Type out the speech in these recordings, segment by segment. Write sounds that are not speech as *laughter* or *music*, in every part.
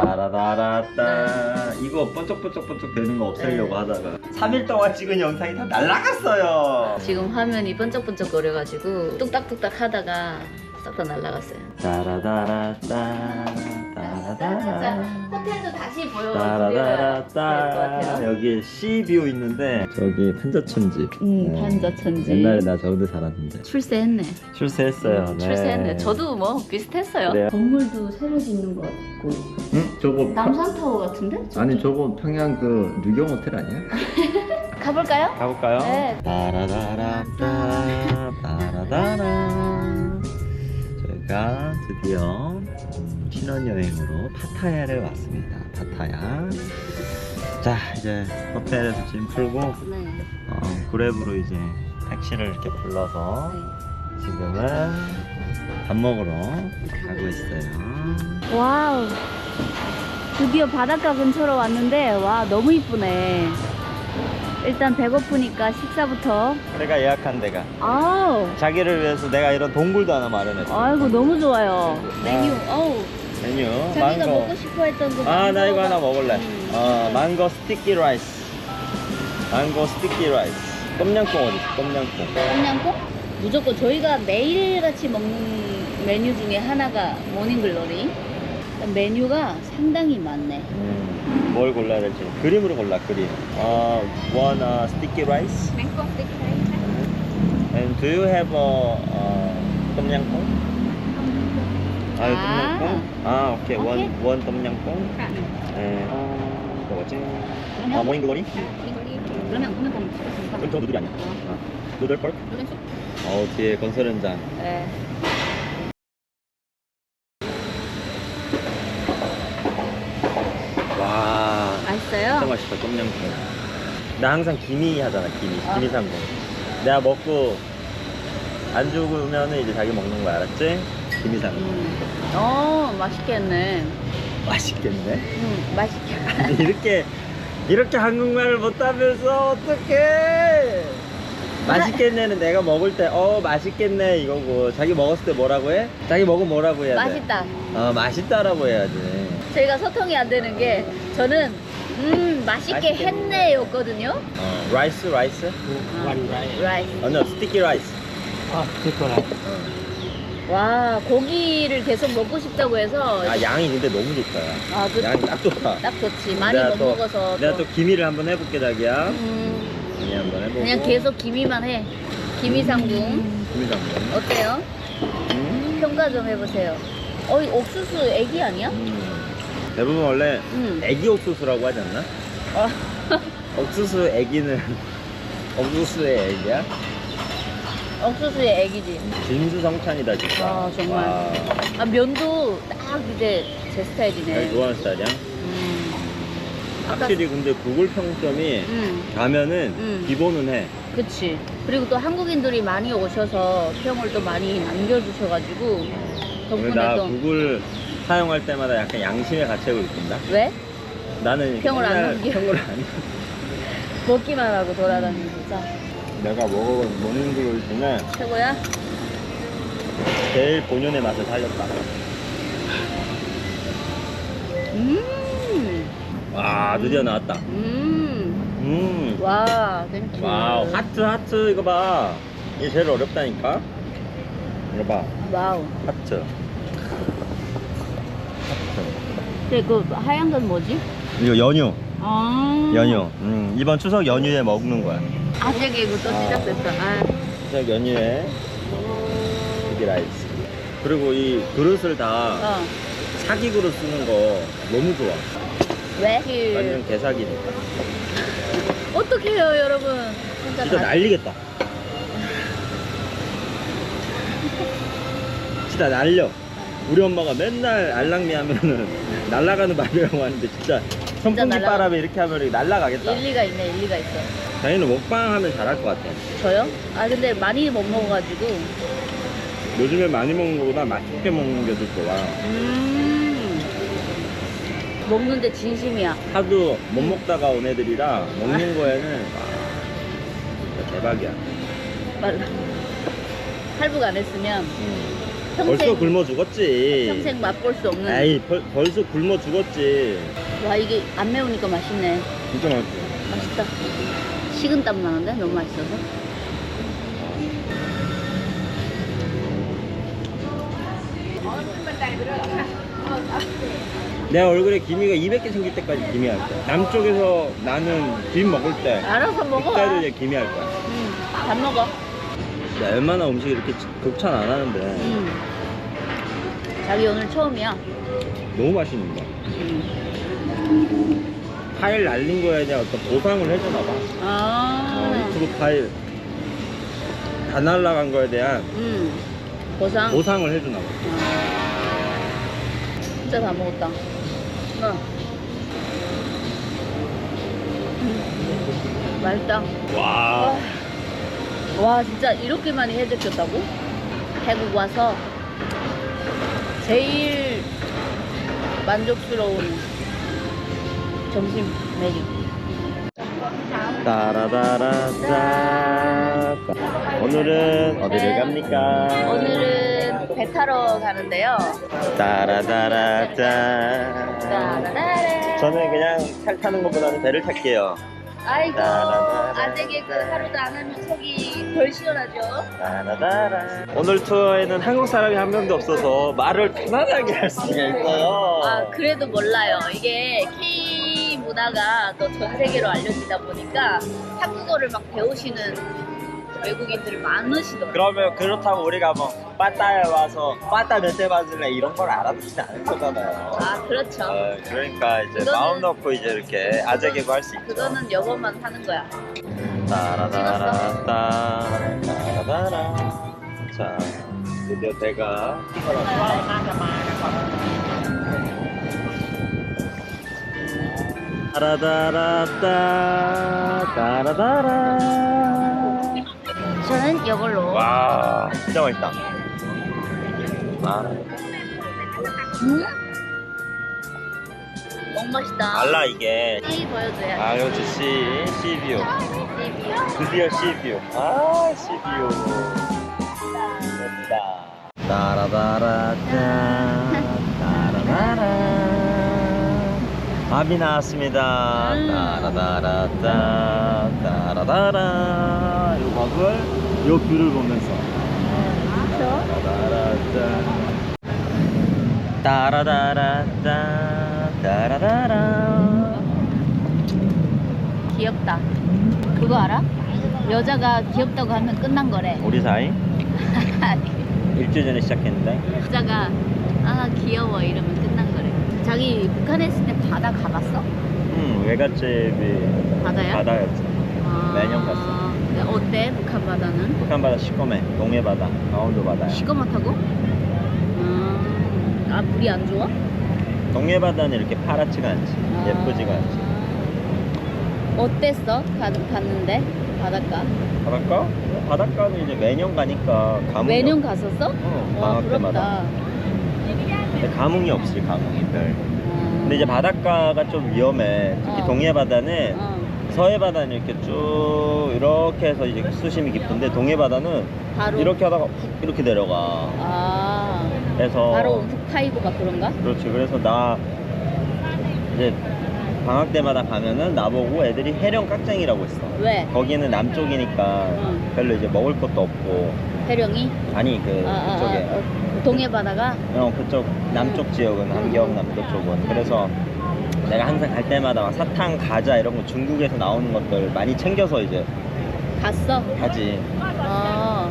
따라다라따. 이거 번쩍번쩍번쩍 되는 거 없애려고 하다가. 3일 동안 찍은 영상이 다 날라갔어요. 지금 화면이 번쩍번쩍 거려가지고 뚝딱뚝딱 하다가 싹 다 날라갔어요. 따라다라따 따라다라 호텔도 다시 보여드려야 될것 따라다라따 같아요. 여기 시뷰 있는데 저기 판자천지 음, 네. 판자천지. 옛날에 나 저기도 살았는데 출세했네. 출세했어요 음, 네. 출세했네. 저도 뭐 비슷했어요. 그래요? 건물도 새로 짓는 것 같고. 응? 저거 남산타워 같은데? 아니 저거 평양 그 누경 호텔 아니야? *laughs* 가볼까요? 가볼까요? 네. 따라다라따 따라다라 저희가 드디어 음, 신혼여행으로 파타야를 왔습니다 파타야 자 이제 호텔에서 짐 풀고 네. 어, 그랩으로 이제 택시를 이렇게 불러서 네. 지금은 밥 먹으러 가고 있어요 와우. 드디어 바닷가 근처로 왔는데 와 너무 이쁘네. 일단 배고프니까 식사부터. 내가 예약한 데가 아우. 자기를 위해서 내가 이런 동굴도 하나 마련했어 아이고 너무 좋아요. 메뉴. 어우. 메뉴. 자기가 망고. 먹고 싶어 했던 그 아 나 이거 하나 먹을래. 음. 어 망고 스티키 라이스. 망고 스티키 라이스. 똠양꿍 어디 있어? 똠양꿍. 똠양꿍? 무조건 저희가 매일같이 먹는 메뉴 중에 하나가 모닝글로리. 메뉴가 상당히 많네. 음, 뭘 골라야 될지. 그림으로 골라 그림. 어 one uh, sticky rice 맹꽁 스테이크 and do you have a uh, 똠양꿍 아 이거 아. 똠양꿍? 아. 오케이. 오케이. one 똠양꿍? 네. 어, 뭐지? 아 모닝글로리 그러면 오늘은 시켰으니까. 그건 저 누들이 아니야. 아, 누들 펄. 어 뒤에 건설 현장. 네. 와. 진짜 맛있어요? 맛있다 똠양꿍. 나 항상 기미 하잖아 기미. 아. 기미 상공 내가 먹고 안 죽으면은 이제 자기 먹는 거야 알았지? 상공 음. 어, 맛있겠네. 맛있겠네 음, 맛있겠네. 아니 이렇게 이렇게 한국말을 못하면서 어떡해 맛있겠네는 내가 먹을 때 어 맛있겠네 이거고 자기 먹었을 때 뭐라고 해? 자기 먹으면 뭐라고 해야 돼? 맛있다. 어 맛있다라고 해야지 저희가 소통이 안 되는 게 저는 음 맛있게 맛있겠네. 했네였거든요. 어 라이스 라이스? 라이스. 아니요 스티키 라이스 아, 됐구나. 와 고기를 계속 먹고 싶다고 해서 아 양이 근데 너무 좋다 야. 아, 그, 양이 딱 좋다 딱 좋지. 많이 내가 못 또- 먹어서 내가 또. 또 기미를 한번 해볼게 자기야 음, 기미 한번 해보고 그냥 계속 기미만 해. 기미상궁 기미 한번 어때요? 음. 평가 좀 해보세요. 어이 옥수수 애기 아니야? 음. 대부분 원래 음. 애기 옥수수라고 하지 않나? 어. *laughs* 옥수수 애기는 옥수수의 애기야? 옥수수의 애기지. 진수성찬이다 진짜 아, 정말. 와. 아 면도 딱 이제 제 스타일이네. 좋아하는 스타일이야? 음. 확실히 근데 구글 평점이 음. 가면은 음. 기본은 해 그치. 그리고 또 한국인들이 많이 오셔서 평을 또 많이 남겨주셔가지고 근데 덕분에 나또 구글 사용할 때마다 약간 양심의 가책을 느낀다 왜? 나는 평을 안 맨날 남겨? 평을 안 먹기만 하고 돌아다니는 진짜 내가 먹어본 모닝글로리 중에 최고야? 제일 본연의 맛을 살렸다 음. 와 드디어 나왔다 음. 음 와, 땡큐. 와우 하트 하트 이거 봐 이게 제일 어렵다니까 이거 봐 와우. 하트 근데 그 하얀 건 뭐지? 이거 연유 아. 연유 음, 이번 추석 연휴에 먹는 거야 아, 저기 이거 또 아. 시작됐다. 아. 추석 연휴에 고기 라이스 그리고 이 그릇을 다 어. 사기 그릇 쓰는 거 너무 좋아 왜? 그 완전 개사기니까 어떡해요, 여러분. 진짜, 진짜 다- 날리겠다 진짜 날려 우리 엄마가 맨날 알랑미 하면은 *laughs* 날아가는 말이라고 하는데 진짜 선풍기 날아가- 바람에 이렇게 하면 날아가겠다 일리가 있네, 일리가 있어. 자기는 먹방 하면 잘할 것 같아 저요? 아, 근데 많이 못 먹어가지고. 요즘에 많이 먹는 거보다 맛있게 먹는 게 더 좋아 음. 먹는데 진심이야. 하도 못 먹다가 온 애들이라 먹는 거에는 와, 진짜 대박이야 말 *laughs* 할부가 안 했으면 평생, 벌써 굶어 죽었지. 평생 맛볼 수 없는. 에이 벌, 벌써 굶어 죽었지. 와 이게 안 매우니까 맛있네. 진짜 맛있어. 맛있다. 식은 땀 나는데 너무 맛있어서. 내 얼굴에 기미가 200개 생길 때까지 기미할 거야. 남쪽에서 나는 김 먹을 때 알아서 먹어. 그때도 이제 기미할 거야. 응. 잘 먹어. 나 얼마나 음식 이렇게 극찬 안 하는데 응. 자기 오늘 처음이야. 너무 맛있는 거야. 응. 파일 날린 거에 대한 어떤 보상을 해주나 봐. 아. 어, 유튜브 파일 다 날라간 거에 대한 응. 보상. 보상을 해주나 봐. 아. 진짜 다 먹었다. 응. 음. 맛있다. 와. 와 진짜 이렇게 많이 해줬다고? 태국 와서 제일 만족스러운 점심 메뉴 따라다라따. 오늘은 어디를 갑니까? 오늘은 배 타러 가는데요 따라다라따. 따라라라. 저는 그냥 살 타는 것보다는 배를 탈게요. 아이고 따라라라. 아재 개그 하루도 안 하면 속이 덜 시원하죠 따라다라. 오늘 투어에는 한국 사람이 한 명도 없어서 말을 편안하게 할 수가 있어요. 아 그래도 몰라요 이게 K 문화가 또 전 세계로 알려지다 보니까 한국어를 막 배우시는 외국인들이 많으시더라고요. 그러면 그렇다고 우리가 뭐 빠따에 와서 빠따 몇 대 맞을래 이런 걸 알아듣지 않을 거잖아요. 아 그렇죠. 어, 그러니까 이제 그거는- 마음 놓고 이제 이렇게 아재 개그 할 수 있죠. 그거는 영어만 하는 거야. 따라다라따 따라다라 자 드디어 내가 따라다라따 따라다라 저는 이걸로. 와 진짜 맛있다. 아, 음? 너무 맛있다. 달라 이게. C 보여줘야 아 역시 C C뷰 리뷰 드디어 C뷰 아 C뷰 됐다. 따라다라따 따라다라. 밥이 나왔습니다. 음. 따라다라따 따라다라. 요 밥을 요 뷰를 보면서. 따라다라따 따라다라. 귀엽다. 그거 알아? 여자가 귀엽다고 하면 끝난 거래. 우리 사이? *laughs* 일주일 전에 시작했는데? 여자가 아 귀여워. 이러면 끝난 거래. 자기 북한에 있을 때 바다 가봤어? 음 외갓집이 바다야? 바다였지. 아, 매년 갔어. 어때 북한 바다는? 북한 바다 시꺼매 동해 바다 강원도 바다 시커멓다고? 음, 아 물이 안 좋아? 동해 바다는 이렇게 파랗지가 않지 아. 예쁘지가 않지 어땠어? 가, 갔는데 바닷가? 바닷가? 바닷가는 이제 매년 가니까 감흥이 매년 없... 갔었어? 어, 와 방학 때마다 근데 감흥이 없지 감흥이 별 아. 근데 이제 바닷가가 좀 위험해 특히 어. 동해 바다는 어, 서해 바다는 이렇게 쭉 이렇게 해서 이제 수심이 깊은데 동해 바다는 바로 이렇게 하다가 훅 이렇게 내려가 아 그래서 바로 움푹 파이고 막 그런가? 그렇지. 그래서 나 이제 방학 때마다 가면은 나보고 애들이 해령 깍쟁이라고 했어. 왜? 거기는 남쪽이니까 응. 별로 이제 먹을 것도 없고 해령이? 아니 그 아, 아, 아, 그쪽에 어, 동해 바다가? 어 그쪽 남쪽 지역은 함경 남도 쪽은 그래서 내가 항상 갈 때마다 막 사탕 과자 이런 거 중국에서 나오는 것들 많이 챙겨서 이제 갔어? 가지. 아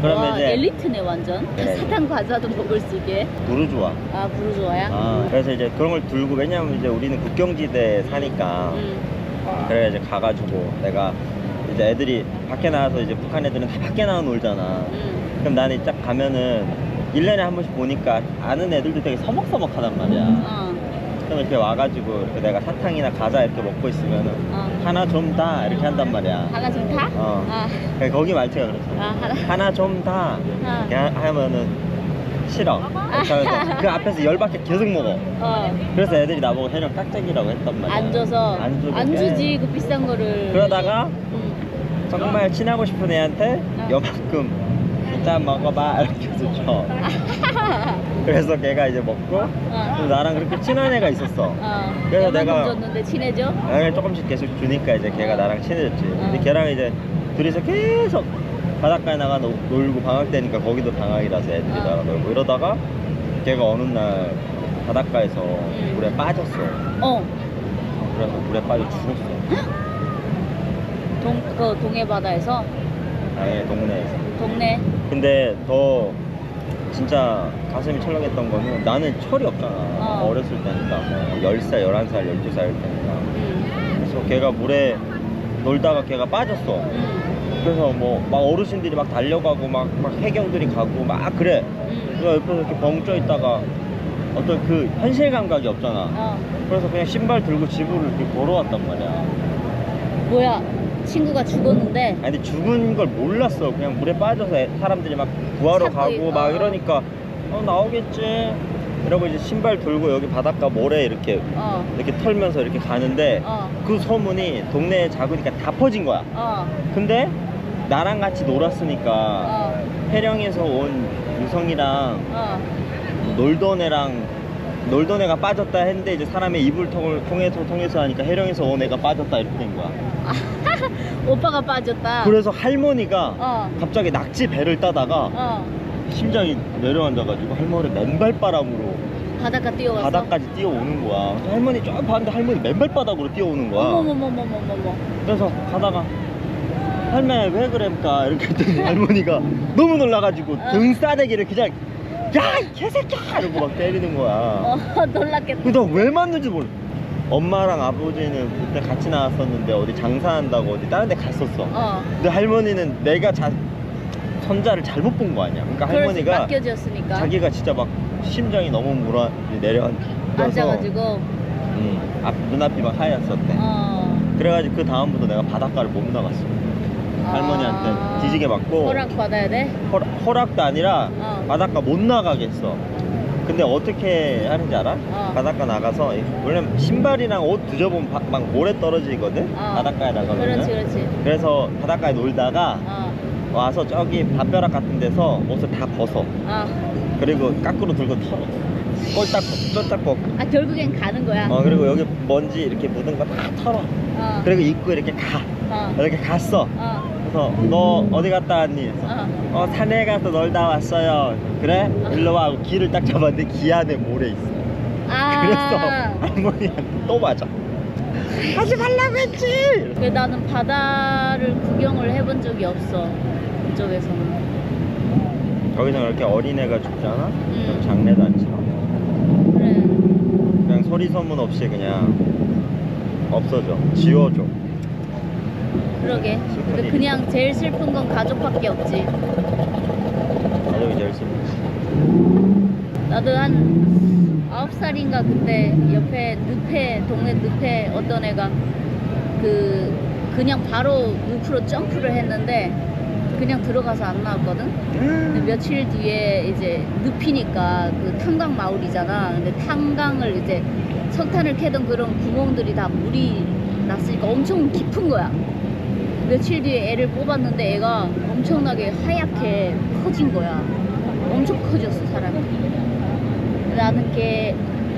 그러면 와, 이제 엘리트네 완전 네. 사탕 과자도 먹을 수 있게 부르 좋아. 아 부르주아야? 아, 그래서 이제 그런 걸 들고 왜냐면 이제 우리는 국경지대에 사니까 응. 그래 이제 가가지고 내가 이제 애들이 밖에 나와서 이제 북한 애들은 다 밖에 나와 놀잖아. 응. 그럼 나는 딱 가면은 1년에 한 번씩 보니까 아는 애들도 되게 서먹서먹하단 말이야. 어, 그럼 이렇게 와가지고 이렇게 내가 사탕이나 과자 이렇게 먹고 있으면은 어. 하나 좀 다 이렇게 한단 말이야. 하나 좀 타? 어. 아, 그래, 거기 말투가 그랬어. 아 하나 하나 좀 다. 아. 이렇게 하- 하면은 싫어. 이렇게 하면서 그 앞에서 열받게 계속 먹어. 어. 그래서 애들이 나보고 해령 깍쟁이라고 했단 말이야. 안 줘서 안 안. 주지 그 비싼 거를 그러다가 응. 정말 친하고 싶은 애한테 어. 요만큼 일단 먹어봐 *laughs* 이렇게 해서 줘 *laughs* 그래서 걔가 이제 먹고 어. 또 나랑 그렇게 친한 애가 있었어 어. 그래서 내가- 줬는데 친해져? 나를 조금씩 계속 주니까 이제 걔가 나랑 친해졌지 근데 어. 걔랑 이제 둘이서 계속 바닷가에 나가 놀- 놀고 방학 때니까 거기도 방학이라서 애들이 어. 나가 놀고 이러다가 걔가 어느 날 바닷가에서 물에 빠졌어 어. 그래서 물에 빠져 죽었어 동, 그 동해 바다에서 아예 동네에서 동네. 근데 더 진짜 가슴이 철렁했던 거는 나는 철이 없잖아 어. 어. 렸을 때니까 뭐 10살, 11살, 12살일 때니까 응. 그래서 걔가 물에 놀다가 걔가 빠졌어 응. 그래서 뭐 막 어르신들이 막 달려가고 막, 막 해경들이 가고 막 그래 응. 그래서 옆에서 이렇게 벙쪄 있다가 어떤 그 현실 감각이 없잖아 어. 그래서 그냥 신발 들고 집으로 이렇게 걸어왔단 말이야 뭐야? 친구가 죽었는데. 아니 근데 죽은 걸 몰랐어 그냥 물에 빠져서 애- 사람들이 막 구하러 찾고 가고 있- 막 어. 이러니까 어 나오겠지 이러고 이제 신발 들고 여기 바닷가 모래 이렇게 어. 이렇게 털면서 이렇게 가는데 어. 그 소문이 동네에 작으니까 다 퍼진 거야 어. 근데 나랑 같이 놀았으니까 어. 해령에서 온 유성이랑 어. 놀던 애랑 놀던 애가 빠졌다 했는데 이제 사람의 입을 통을 통해서 통해서 하니까 해령에서 온 애가 빠졌다 이렇게 된 거야. *laughs* 오빠가 빠졌다. 그래서 할머니가 어. 갑자기 낙지 배를 따다가 어. 심장이 내려앉아가지고 할머니 맨발바람으로 바닷가 뛰어왔어. 바닥까지 뛰어오는 거야. 그래서 할머니 쫙 봤는데 할머니 맨발바닥으로 뛰어오는 거야. 어머머머머머머머. 그래서 가다가 할머니 왜 그랬까 이렇게 했더니 *laughs* 할머니가 너무 놀라가지고 어. 등 싸대기를 그냥 야이 개새끼야 이러고 막 때리는 거야. 어 *laughs* 놀랐겠다. 근데 왜 맞는지 몰라. 엄마랑 아버지는 그때 같이 나왔었는데 어디 장사한다고 어디 다른 데 갔었어. 어. 근데 할머니는 내가 자, 손자를 잘못 본 거 아니야. 그러니까 그럴 수 할머니가 맡겨졌으니까. 자기가 진짜 막 심장이 너무 물어 내려앉아서 앉아가지고. 음, 앞, 눈앞이 막 하얗었대. 어. 그래가지고 그 다음부터 내가 바닷가를 못 나갔어. 할머니한테 아. 뒤지게 맞고 허락 받아야 돼. 허락, 허락 도 아니라 어. 바닷가 못 나가겠어. 근데 어떻게 하는지 알아? 어. 바닷가 나가서 원래 신발이랑 옷 뒤져보면 바- 막 모래 떨어지거든. 어. 바닷가에 나가면. 그렇지 그렇지. 그래서 바닷가에 놀다가 어. 와서 저기 담벼락 같은 데서 옷을 다 벗어. 어. 그리고 까꾸로 들고 털어. 꼴딱 쫄딱 벗고. 아 결국엔 가는 거야. 어 그리고 여기 먼지 이렇게 묻은 거 다 털어. 어. 그리고 입고 이렇게 가. 어. 이렇게 갔어. 어. 그래서 너 어디 갔다 왔니? 어. 어 산에 가서 놀다 왔어요. 그래? 어. 일로 와 하고 길을 딱 잡았는데 기 안에 모래 있어. 아. 그래서 할머니한테 또 맞아. 하지 말라고 했지. 왜 나는 바다를 구경을 해본 적이 없어. 그쪽에서는. 거기서 이렇게 어린애가 죽잖아. 안 치러. 그래. 그냥 소리 소문 없이 그냥 없어져. 지워줘. 그러게. 근데 그냥 제일 슬픈 건 가족밖에 없지. 가족이 제일 슬퍼. 나도 한 아홉 살인가 그때 옆에 늪에 동네 늪에 어떤 애가 그 그냥 바로 늪으로 점프를 했는데 그냥 들어가서 안 나왔거든. 근데 며칠 뒤에 이제 늪이니까 그 탄광 마을이잖아. 근데 탄광을 이제 석탄을 캐던 그런 구멍들이 다 물이 났으니까 엄청 깊은 거야. 며칠 뒤에 애를 뽑았는데 애가 엄청나게 하얗게 커진 거야. 엄청 커졌어 사람이. 나는 걔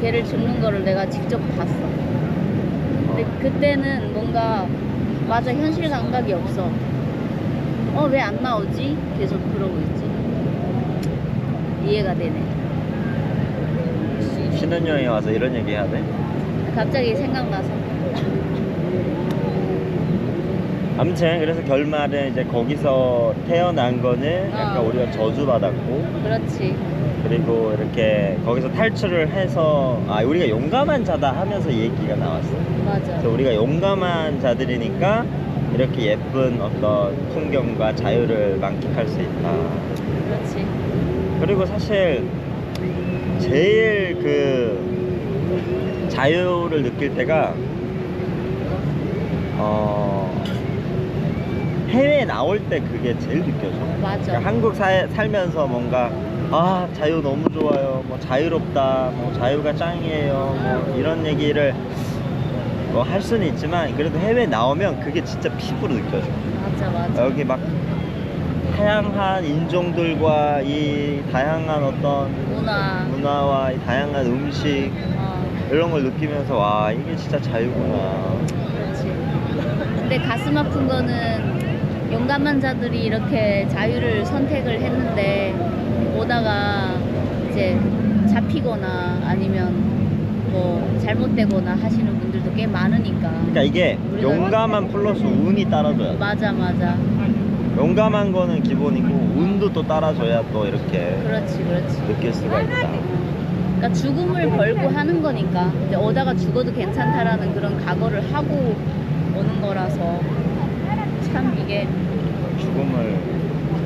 걔를 죽는 거를 내가 직접 봤어. 근데 그때는 뭔가 맞아 현실 감각이 없어. 어 왜 안 나오지? 계속 그러고 있지. 이해가 되네. 신혼여행에 와서 이런 얘기 해야 돼? 갑자기 생각나서. 아무튼 그래서 결말은 이제 거기서 태어난 거는 약간 어. 우리가 저주받았고 그렇지. 그리고 이렇게 거기서 탈출을 해서 아 우리가 용감한 자다 하면서 얘기가 나왔어. 맞아. 그래서 우리가 용감한 자들이니까 이렇게 예쁜 어떤 풍경과 자유를 만끽할 수 있다. 그렇지. 그리고 사실 제일 그 자유를 느낄 때가 어 해외에 나올 때 그게 제일 느껴져. 맞아. 그러니까 한국 사, 살면서 뭔가 아 자유 너무 좋아요 뭐 자유롭다 뭐 자유가 짱이에요 뭐 이런 얘기를 뭐 할 수는 있지만 그래도 해외 나오면 그게 진짜 피부로 느껴져 맞아 맞아. 여기 막 다양한 인종들과 이 다양한 어떤 문화. 문화와 이 다양한 음식 어, 이런 걸 느끼면서 와 이게 진짜 자유구나. 그렇지. 근데 가슴 아픈 거는 용감한 자들이 이렇게 자유를 선택을 했는데 오다가 이제 잡히거나 아니면 뭐 잘못되거나 하시는 분들도 꽤 많으니까. 그러니까 이게 우리가- 용감한 플러스 운이 따라줘야 돼. 맞아 맞아. 용감한 거는 기본이고 운도 또 따라줘야 또 이렇게 그렇지 그렇지. 느낄 수가 있다. 그러니까 죽음을 걸고 하는 거니까 근데 오다가 죽어도 괜찮다라는 그런 각오를 하고 오는 거라서 참 이게 죽음을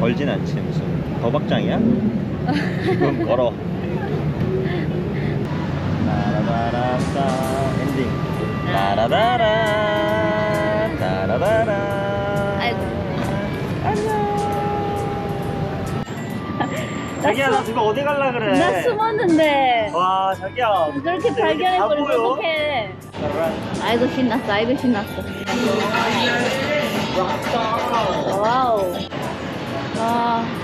걸진 않지 무슨 도박장이야? 죽음 걸어. 라라라라따 엔딩. 라라라라 라라라라. 아이고. 안녕. 자기야 나 지금 어디 갈라 그래? 나 숨었는데 와 자기야. 그렇게 발견해버리면. 어떡해. 아이고 신났어 아이고 신났어 Wow. Wow. Ah. Uh,